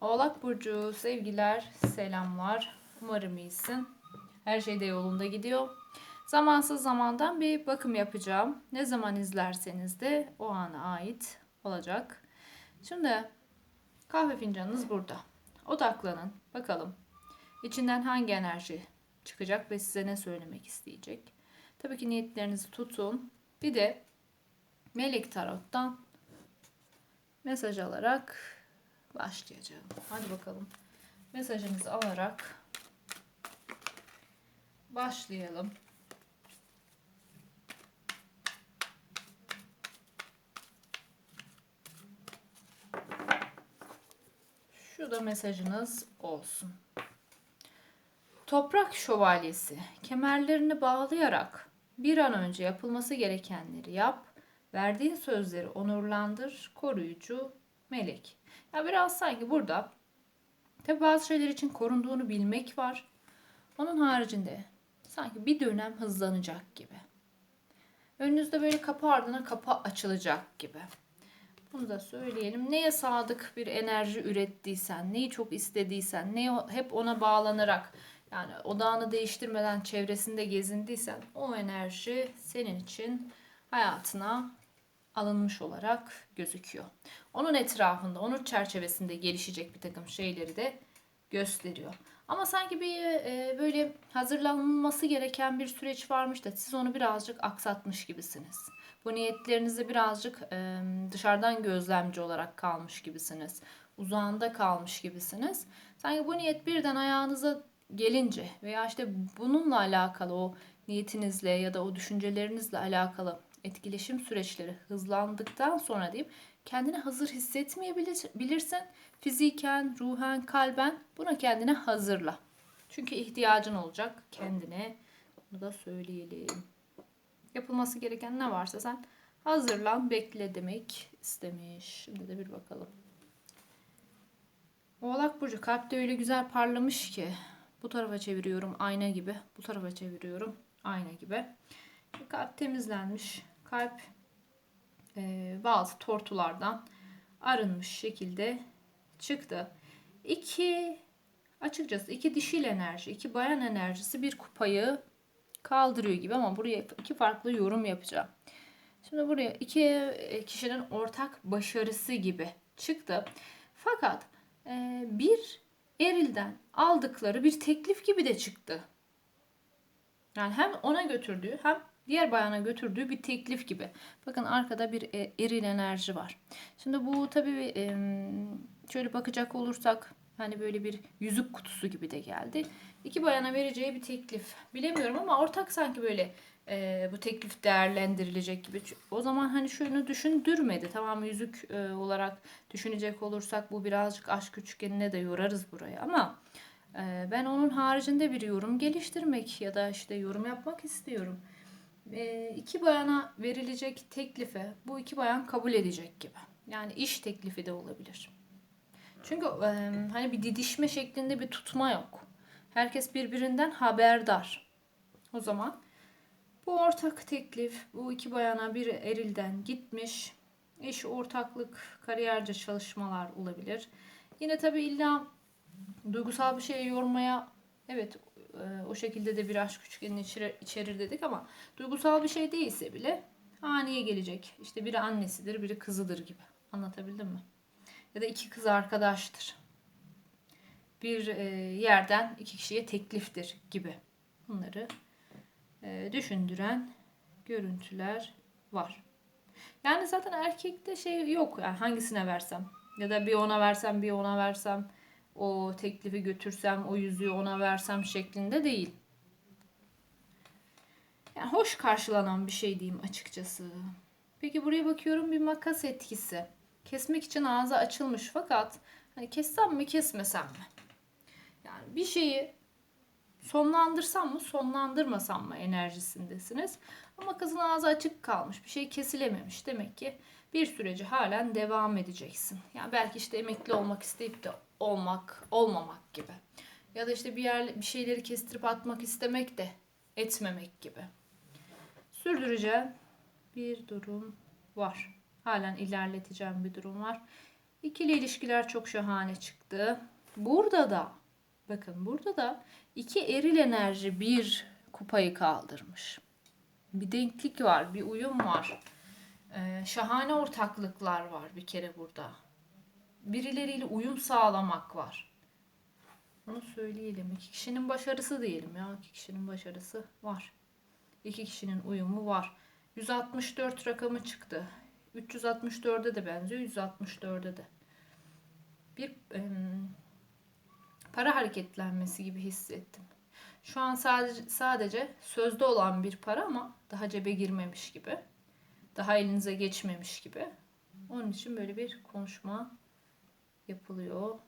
Oğlak Burcu sevgiler, selamlar. Umarım iyisin. Her şey de yolunda gidiyor. Zamansız zamandan bir bakım yapacağım. Ne zaman izlerseniz de o ana ait olacak. Şimdi kahve fincanınız burada. Odaklanın. Bakalım içinden hangi enerji çıkacak ve size ne söylemek isteyecek. Tabii ki niyetlerinizi tutun. Bir de Melek Tarot'tan mesaj alarak başlayacağım. Hadi bakalım. Mesajınızı alarak başlayalım. Şu da mesajınız olsun. Toprak şövalyesi kemerlerini bağlayarak bir an önce yapılması gerekenleri yap. Verdiğin sözleri onurlandır. Koruyucu melek. Ya biraz sanki burada tabi bazı şeyler için korunduğunu bilmek var. Onun haricinde sanki bir dönem hızlanacak gibi. Önünüzde böyle kapı ardına kapı açılacak gibi. Bunu da söyleyelim. Neye sadık bir enerji ürettiysen, neyi çok istediysen, neye hep ona bağlanarak yani odağını değiştirmeden çevresinde gezindiysen o enerji senin için hayatına alınmış olarak gözüküyor. Onun etrafında, onun çerçevesinde gelişecek bir takım şeyleri de gösteriyor. Ama sanki bir e, böyle hazırlanması gereken bir süreç varmış da siz onu birazcık aksatmış gibisiniz. Bu niyetlerinizi birazcık e, dışarıdan gözlemci olarak kalmış gibisiniz. Uzağında kalmış gibisiniz. Sanki bu niyet birden ayağınıza gelince veya işte bununla alakalı o niyetinizle ya da o düşüncelerinizle alakalı etkileşim süreçleri hızlandıktan sonra diyeyim kendini hazır hissetmeyebilirsin. Fiziken, ruhen, kalben buna kendine hazırla. Çünkü ihtiyacın olacak kendine. Bunu da söyleyelim. Yapılması gereken ne varsa sen hazırlan, bekle demek istemiş. Şimdi de bir bakalım. Oğlak Burcu kalpte öyle güzel parlamış ki bu tarafa çeviriyorum ayna gibi. Bu tarafa çeviriyorum ayna gibi. Kalp temizlenmiş. Kalp e, bazı tortulardan arınmış şekilde çıktı. İki açıkçası iki dişil enerji, iki bayan enerjisi bir kupayı kaldırıyor gibi ama buraya iki farklı yorum yapacağım. Şimdi buraya iki kişinin ortak başarısı gibi çıktı. Fakat e, bir erilden aldıkları bir teklif gibi de çıktı. Yani hem ona götürdüğü hem diğer bayana götürdüğü bir teklif gibi. Bakın arkada bir e, eril enerji var. Şimdi bu tabii şöyle bakacak olursak hani böyle bir yüzük kutusu gibi de geldi. İki bayana vereceği bir teklif. Bilemiyorum ama ortak sanki böyle e, bu teklif değerlendirilecek gibi. O zaman hani şunu düşündürmedi. Tamam yüzük e, olarak düşünecek olursak bu birazcık aşk üçgenine de yorarız buraya ama ben onun haricinde bir yorum geliştirmek ya da işte yorum yapmak istiyorum. E, iki bayana verilecek teklife bu iki bayan kabul edecek gibi. Yani iş teklifi de olabilir. Çünkü hani bir didişme şeklinde bir tutma yok. Herkes birbirinden haberdar. O zaman bu ortak teklif bu iki bayana bir erilden gitmiş. İş, ortaklık, kariyerce çalışmalar olabilir. Yine tabii illa duygusal bir şey yormaya evet e, o şekilde de bir aşk üçgenini içerir, dedik ama duygusal bir şey değilse bile aniye gelecek. İşte biri annesidir, biri kızıdır gibi. Anlatabildim mi? Ya da iki kız arkadaştır. Bir e, yerden iki kişiye tekliftir gibi. Bunları e, düşündüren görüntüler var. Yani zaten erkekte şey yok. Yani hangisine versem ya da bir ona versem bir ona versem o teklifi götürsem o yüzüğü ona versem şeklinde değil. Yani hoş karşılanan bir şey diyeyim açıkçası. Peki buraya bakıyorum bir makas etkisi. Kesmek için ağzı açılmış fakat hani kessem mi kesmesem mi? Yani bir şeyi sonlandırsam mı sonlandırmasam mı enerjisindesiniz. Ama kızın ağzı açık kalmış. Bir şey kesilememiş. Demek ki bir süreci halen devam edeceksin. Yani belki işte emekli olmak isteyip de olmak, olmamak gibi. Ya da işte bir yer bir şeyleri kestirip atmak istemek de etmemek gibi. Sürdüreceğim bir durum var. Halen ilerleteceğim bir durum var. İkili ilişkiler çok şahane çıktı. Burada da bakın burada da iki eril enerji bir kupayı kaldırmış. Bir denklik var, bir uyum var. Ee, şahane ortaklıklar var bir kere burada. Birileriyle uyum sağlamak var. Bunu söyleyelim. İki kişinin başarısı diyelim ya. İki kişinin başarısı var. İki kişinin uyumu var. 164 rakamı çıktı. 364'e de benziyor. 164'e de. Bir em, para hareketlenmesi gibi hissettim. Şu an sadece sadece sözde olan bir para ama daha cebe girmemiş gibi. Daha elinize geçmemiş gibi. Onun için böyle bir konuşma yapılıyor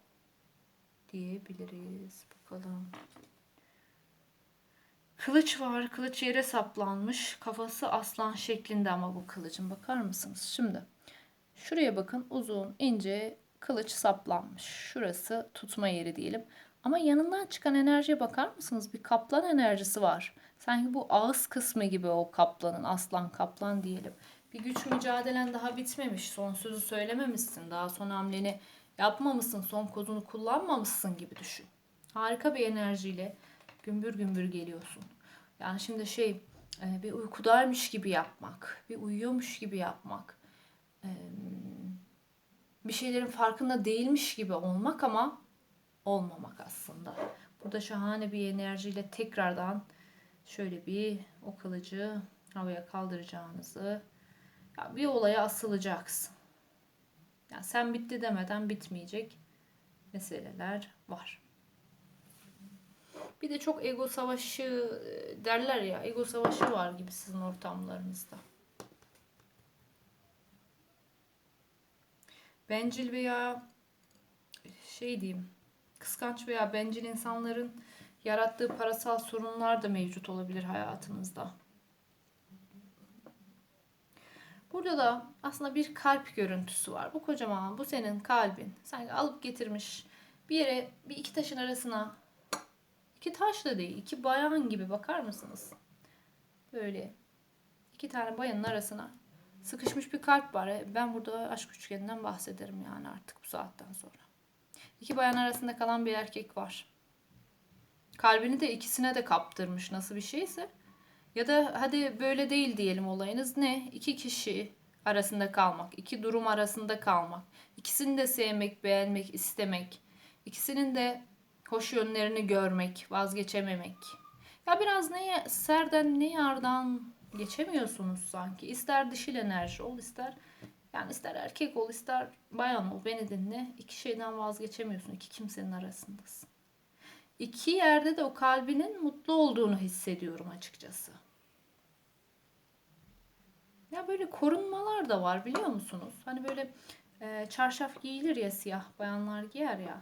diyebiliriz. Bakalım. Kılıç var. Kılıç yere saplanmış. Kafası aslan şeklinde ama bu kılıcın. Bakar mısınız? Şimdi şuraya bakın. Uzun, ince kılıç saplanmış. Şurası tutma yeri diyelim. Ama yanından çıkan enerjiye bakar mısınız? Bir kaplan enerjisi var. Sanki bu ağız kısmı gibi o kaplanın. Aslan kaplan diyelim. Bir güç mücadelen daha bitmemiş. Son sözü söylememişsin. Daha son hamleni yapmamışsın. Son kozunu kullanmamışsın gibi düşün. Harika bir enerjiyle gümbür gümbür geliyorsun. Yani şimdi şey e, bir uykudaymış gibi yapmak, bir uyuyormuş gibi yapmak, e, bir şeylerin farkında değilmiş gibi olmak ama olmamak aslında. Burada şahane bir enerjiyle tekrardan şöyle bir o kılıcı havaya kaldıracağınızı bir olaya asılacaksın. Yani sen bitti demeden bitmeyecek meseleler var. Bir de çok ego savaşı e, derler ya. Ego savaşı var gibi sizin ortamlarınızda. Bencil veya şey diyeyim kıskanç veya bencil insanların yarattığı parasal sorunlar da mevcut olabilir hayatınızda. Burada da aslında bir kalp görüntüsü var. Bu kocaman, bu senin kalbin. Sanki alıp getirmiş bir yere bir iki taşın arasına iki taş da değil, iki bayan gibi bakar mısınız? Böyle iki tane bayanın arasına sıkışmış bir kalp var. Ben burada aşk üçgeninden bahsederim yani artık bu saatten sonra. İki bayan arasında kalan bir erkek var. Kalbini de ikisine de kaptırmış nasıl bir şeyse. Ya da hadi böyle değil diyelim olayınız ne? İki kişi arasında kalmak, iki durum arasında kalmak. İkisini de sevmek, beğenmek, istemek. İkisinin de hoş yönlerini görmek, vazgeçememek. Ya biraz neye serden ne yardan geçemiyorsunuz sanki. İster dişil enerji ol, ister yani ister erkek ol, ister bayan ol. Beni dinle. İki şeyden vazgeçemiyorsun. İki kimsenin arasındasın. İki yerde de o kalbinin mutlu olduğunu hissediyorum açıkçası. Ya böyle korunmalar da var biliyor musunuz? Hani böyle e, çarşaf giyilir ya siyah bayanlar giyer ya.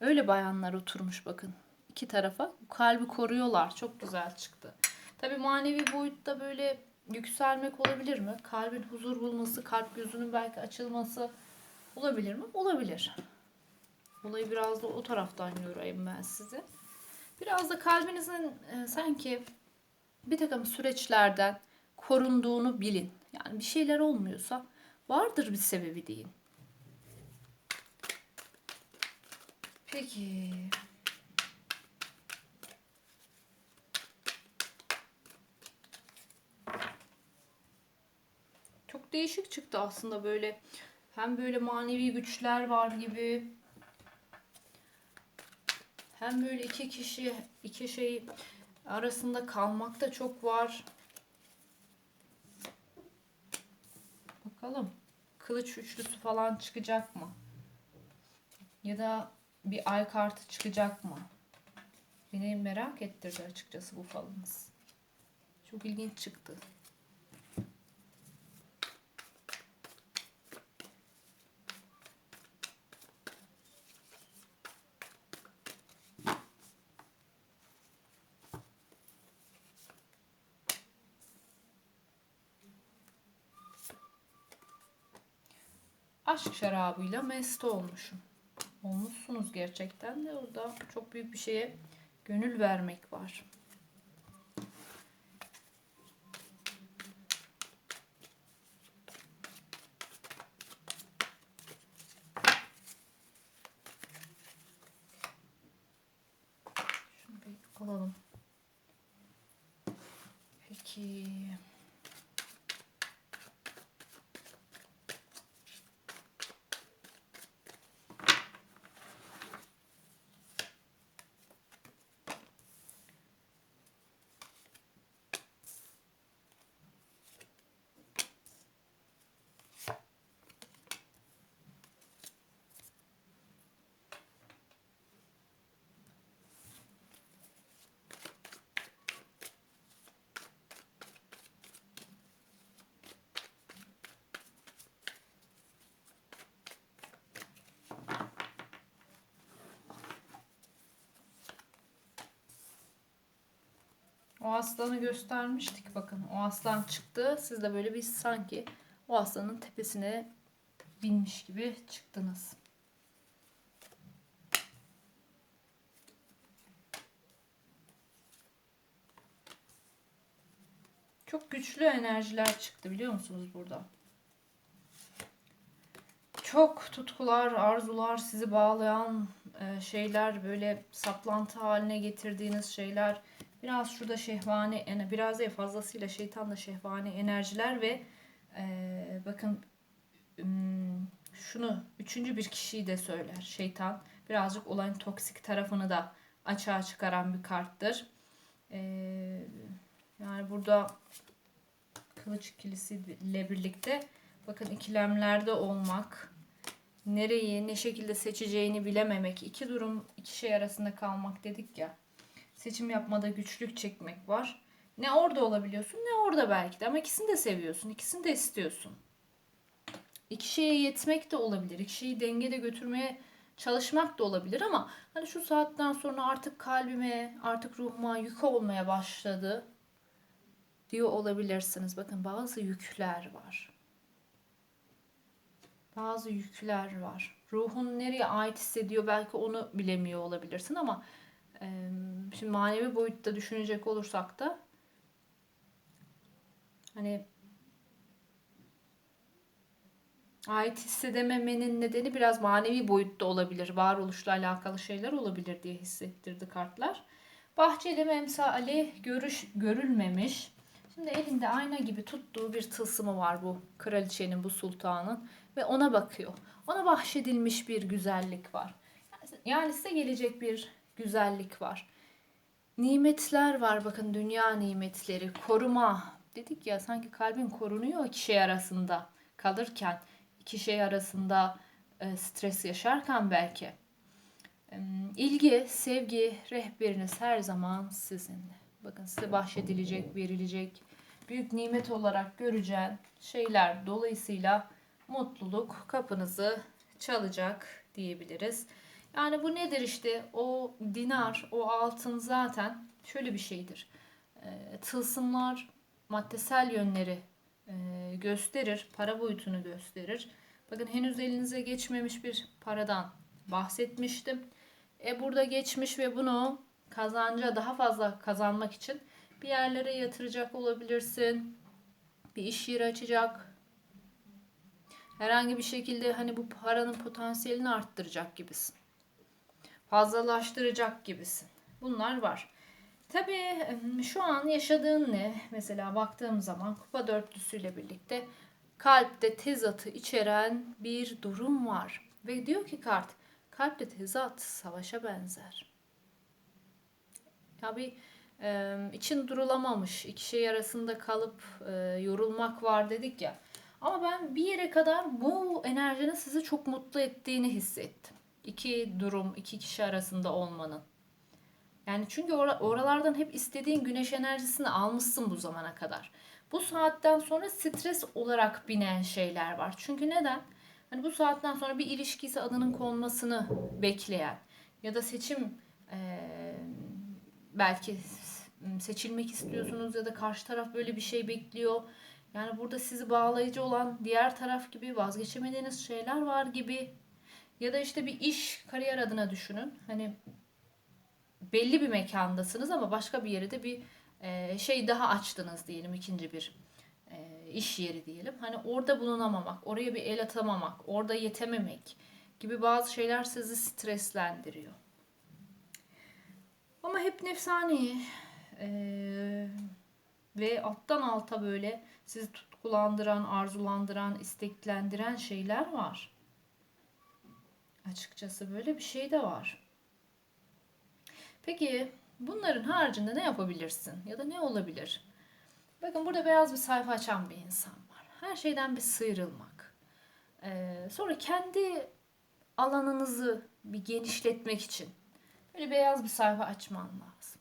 Öyle bayanlar oturmuş bakın. iki tarafa kalbi koruyorlar. Çok güzel çıktı. Tabi manevi boyutta böyle yükselmek olabilir mi? Kalbin huzur bulması, kalp gözünün belki açılması olabilir mi? Olabilir. Olayı biraz da o taraftan yorayım ben size. Biraz da kalbinizin e, sanki bir takım süreçlerden korunduğunu bilin. Yani bir şeyler olmuyorsa vardır bir sebebi deyin. Peki. Çok değişik çıktı aslında böyle. Hem böyle manevi güçler var gibi. Hem böyle iki kişi, iki şey arasında kalmak da çok var. Bakalım. Kılıç üçlüsü falan çıkacak mı? Ya da bir ay kartı çıkacak mı? Beni merak ettirdi açıkçası bu falınız. Çok ilginç çıktı. Aşk şarabıyla mest olmuşum. Olmuşsunuz gerçekten de orada çok büyük bir şeye gönül vermek var. alalım. Peki. O aslanı göstermiştik bakın. O aslan çıktı. Siz de böyle bir sanki o aslanın tepesine binmiş gibi çıktınız. Çok güçlü enerjiler çıktı biliyor musunuz burada? Çok tutkular, arzular, sizi bağlayan e, şeyler, böyle saplantı haline getirdiğiniz şeyler, biraz şurada şehvani, yani biraz değil fazlasıyla şeytanla şehvani enerjiler ve e, bakın şunu üçüncü bir kişiyi de söyler şeytan. Birazcık olayın toksik tarafını da açığa çıkaran bir karttır. E, yani burada kılıç ikilisiyle birlikte bakın ikilemlerde olmak, nereyi ne şekilde seçeceğini bilememek, iki durum, iki şey arasında kalmak dedik ya. Seçim yapmada güçlük çekmek var. Ne orada olabiliyorsun ne orada belki de ama ikisini de seviyorsun, ikisini de istiyorsun. İki şeye yetmek de olabilir, iki şeyi dengede götürmeye çalışmak da olabilir ama hani şu saatten sonra artık kalbime, artık ruhuma yük olmaya başladı diyor olabilirsiniz. Bakın bazı yükler var. Bazı yükler var. Ruhun nereye ait hissediyor belki onu bilemiyor olabilirsin ama şimdi manevi boyutta düşünecek olursak da hani ait hissedememenin nedeni biraz manevi boyutta olabilir. Varoluşla alakalı şeyler olabilir diye hissettirdi kartlar. Bahçeli memsali görüş görülmemiş. Şimdi elinde ayna gibi tuttuğu bir tılsımı var bu kraliçenin, bu sultanın ve ona bakıyor. Ona bahşedilmiş bir güzellik var. Yani size gelecek bir güzellik var. Nimetler var bakın dünya nimetleri, koruma. Dedik ya sanki kalbin korunuyor iki şey arasında kalırken, iki şey arasında e, stres yaşarken belki. İlgi, sevgi, rehberiniz her zaman sizinle. Bakın size bahşedilecek, verilecek, büyük nimet olarak göreceğin şeyler dolayısıyla mutluluk kapınızı çalacak diyebiliriz. Yani bu nedir işte o dinar, o altın zaten şöyle bir şeydir. E, tılsımlar maddesel yönleri e, gösterir, para boyutunu gösterir. Bakın henüz elinize geçmemiş bir paradan bahsetmiştim. E burada geçmiş ve bunu kazanca daha fazla kazanmak için bir yerlere yatıracak olabilirsin. Bir iş yeri açacak. Herhangi bir şekilde hani bu paranın potansiyelini arttıracak gibisin. Fazlalaştıracak gibisin. Bunlar var. Tabii şu an yaşadığın ne? Mesela baktığım zaman kupa dörtlüsüyle birlikte kalpte tezatı içeren bir durum var. Ve diyor ki kart, kalpte tezat savaşa benzer. Tabii e, için durulamamış, iki şey arasında kalıp e, yorulmak var dedik ya. Ama ben bir yere kadar bu enerjinin sizi çok mutlu ettiğini hissettim. İki durum, iki kişi arasında olmanın. Yani çünkü or- oralardan hep istediğin güneş enerjisini almışsın bu zamana kadar. Bu saatten sonra stres olarak binen şeyler var. Çünkü neden? Hani bu saatten sonra bir ilişkisi adının konmasını bekleyen ya da seçim e, belki seçilmek istiyorsunuz ya da karşı taraf böyle bir şey bekliyor. Yani burada sizi bağlayıcı olan diğer taraf gibi vazgeçemediğiniz şeyler var gibi. Ya da işte bir iş, kariyer adına düşünün. Hani belli bir mekandasınız ama başka bir yere de bir e, şey daha açtınız diyelim ikinci bir e, iş yeri diyelim. Hani orada bulunamamak, oraya bir el atamamak, orada yetememek gibi bazı şeyler sizi streslendiriyor. Ama hep nefsani ee, ve alttan alta böyle sizi tutkulandıran, arzulandıran, isteklendiren şeyler var. Açıkçası böyle bir şey de var. Peki bunların haricinde ne yapabilirsin? Ya da ne olabilir? Bakın burada beyaz bir sayfa açan bir insan var. Her şeyden bir sıyrılmak. Ee, sonra kendi alanınızı bir genişletmek için böyle beyaz bir sayfa açman lazım.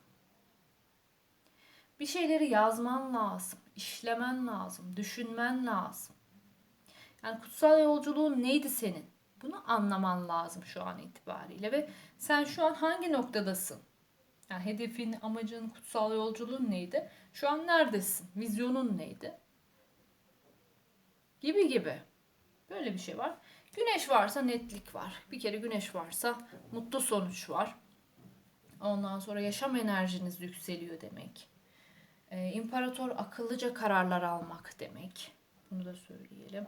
Bir şeyleri yazman lazım, işlemen lazım, düşünmen lazım. Yani kutsal yolculuğun neydi senin? Bunu anlaman lazım şu an itibariyle ve sen şu an hangi noktadasın? Yani hedefin, amacın, kutsal yolculuğun neydi? Şu an neredesin? Vizyonun neydi? Gibi gibi. Böyle bir şey var. Güneş varsa netlik var. Bir kere güneş varsa mutlu sonuç var. Ondan sonra yaşam enerjiniz yükseliyor demek. Ee, imparator akıllıca kararlar almak demek. Bunu da söyleyelim.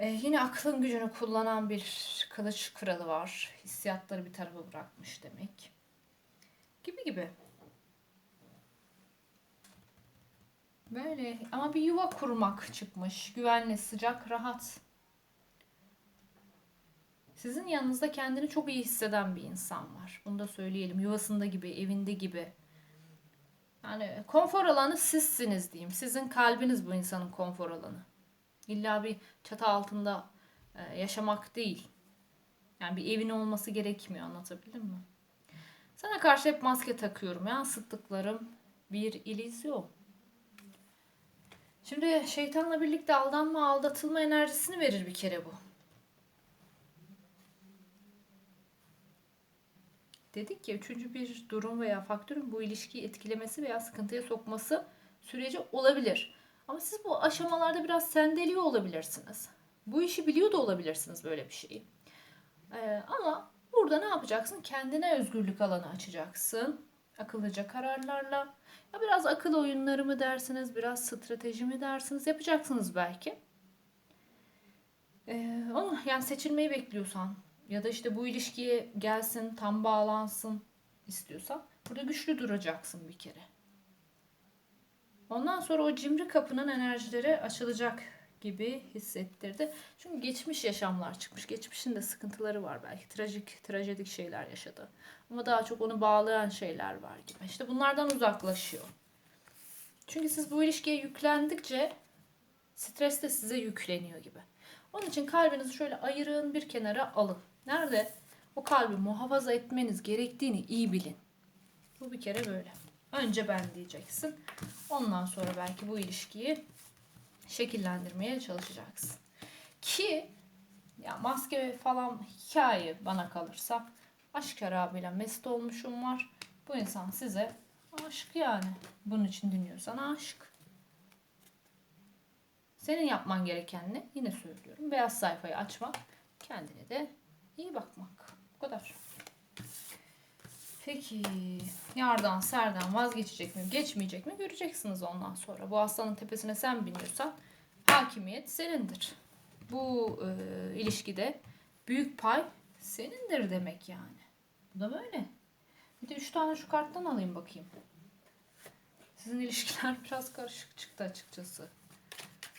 Ee, yine aklın gücünü kullanan bir kılıç kralı var. Hissiyatları bir tarafa bırakmış demek. Gibi gibi. Böyle ama bir yuva kurmak çıkmış. Güvenli, sıcak, rahat. Sizin yanınızda kendini çok iyi hisseden bir insan var. Bunu da söyleyelim. Yuvasında gibi, evinde gibi. Yani konfor alanı sizsiniz diyeyim. Sizin kalbiniz bu insanın konfor alanı. İlla bir çatı altında e, yaşamak değil. Yani bir evin olması gerekmiyor anlatabildim mi? Sana karşı hep maske takıyorum ya. Sıttıklarım bir illüzyon. Şimdi şeytanla birlikte aldanma, aldatılma enerjisini verir bir kere bu. Dedik ya üçüncü bir durum veya faktörün bu ilişkiyi etkilemesi veya sıkıntıya sokması süreci olabilir. Ama siz bu aşamalarda biraz sendeliyor olabilirsiniz. Bu işi biliyor da olabilirsiniz böyle bir şeyi. Ee, ama burada ne yapacaksın? Kendine özgürlük alanı açacaksın. Akıllıca kararlarla. Ya biraz akıl oyunları mı dersiniz, biraz strateji mi dersiniz? Yapacaksınız belki. Ee, onu yani seçilmeyi bekliyorsan ya da işte bu ilişkiye gelsin, tam bağlansın istiyorsan burada güçlü duracaksın bir kere. Ondan sonra o cimri kapının enerjileri açılacak gibi hissettirdi. Çünkü geçmiş yaşamlar çıkmış. Geçmişin de sıkıntıları var belki. Trajik, trajedik şeyler yaşadı. Ama daha çok onu bağlayan şeyler var gibi. İşte bunlardan uzaklaşıyor. Çünkü siz bu ilişkiye yüklendikçe stres de size yükleniyor gibi. Onun için kalbinizi şöyle ayırın, bir kenara alın. Nerede? O kalbi muhafaza etmeniz gerektiğini iyi bilin. Bu bir kere böyle. Önce ben diyeceksin. Ondan sonra belki bu ilişkiyi şekillendirmeye çalışacaksın. Ki ya maske falan hikaye bana kalırsa aşk harabıyla mesut olmuşum var. Bu insan size aşık yani. Bunun için dinliyorsan aşık. Senin yapman gereken ne? Yine söylüyorum. Beyaz sayfayı açmak. Kendine de iyi bakmak. Bu kadar. Peki yardan serden vazgeçecek mi geçmeyecek mi göreceksiniz ondan sonra. Bu aslanın tepesine sen biniyorsan hakimiyet senindir. Bu e, ilişkide büyük pay senindir demek yani. Bu da böyle. Bir de üç tane şu karttan alayım bakayım. Sizin ilişkiler biraz karışık çıktı açıkçası.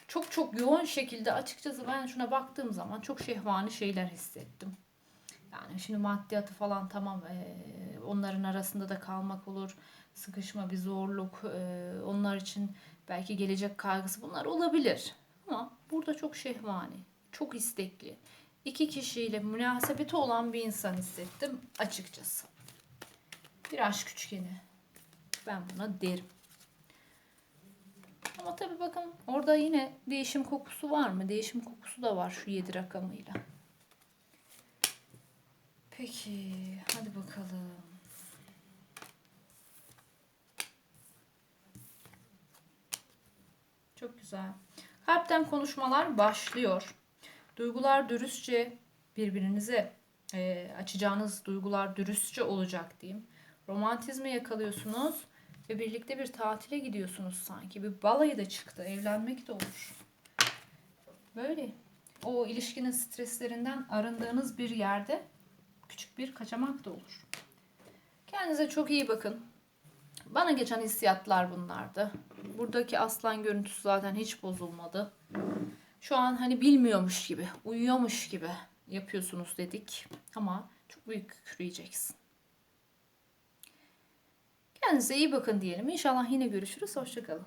Çok çok yoğun şekilde açıkçası ben şuna baktığım zaman çok şehvani şeyler hissettim. Yani şimdi maddiyatı falan tamam e, onların arasında da kalmak olur. Sıkışma bir zorluk e, onlar için belki gelecek kaygısı bunlar olabilir. Ama burada çok şehvani, çok istekli. iki kişiyle münasebeti olan bir insan hissettim açıkçası. Bir aşk üçgeni. Ben buna derim. Ama tabii bakın orada yine değişim kokusu var mı? Değişim kokusu da var şu 7 rakamıyla. Peki hadi bakalım. Çok güzel. Kalpten konuşmalar başlıyor. Duygular dürüstçe birbirinize e, açacağınız duygular dürüstçe olacak diyeyim. Romantizmi yakalıyorsunuz ve birlikte bir tatile gidiyorsunuz sanki. Bir balayı da çıktı. Evlenmek de olur. Böyle. O ilişkinin streslerinden arındığınız bir yerde küçük bir kaçamak da olur. Kendinize çok iyi bakın. Bana geçen hissiyatlar bunlardı. Buradaki aslan görüntüsü zaten hiç bozulmadı. Şu an hani bilmiyormuş gibi, uyuyormuş gibi yapıyorsunuz dedik. Ama çok büyük kükreyeceksin. Kendinize iyi bakın diyelim. İnşallah yine görüşürüz. Hoşçakalın.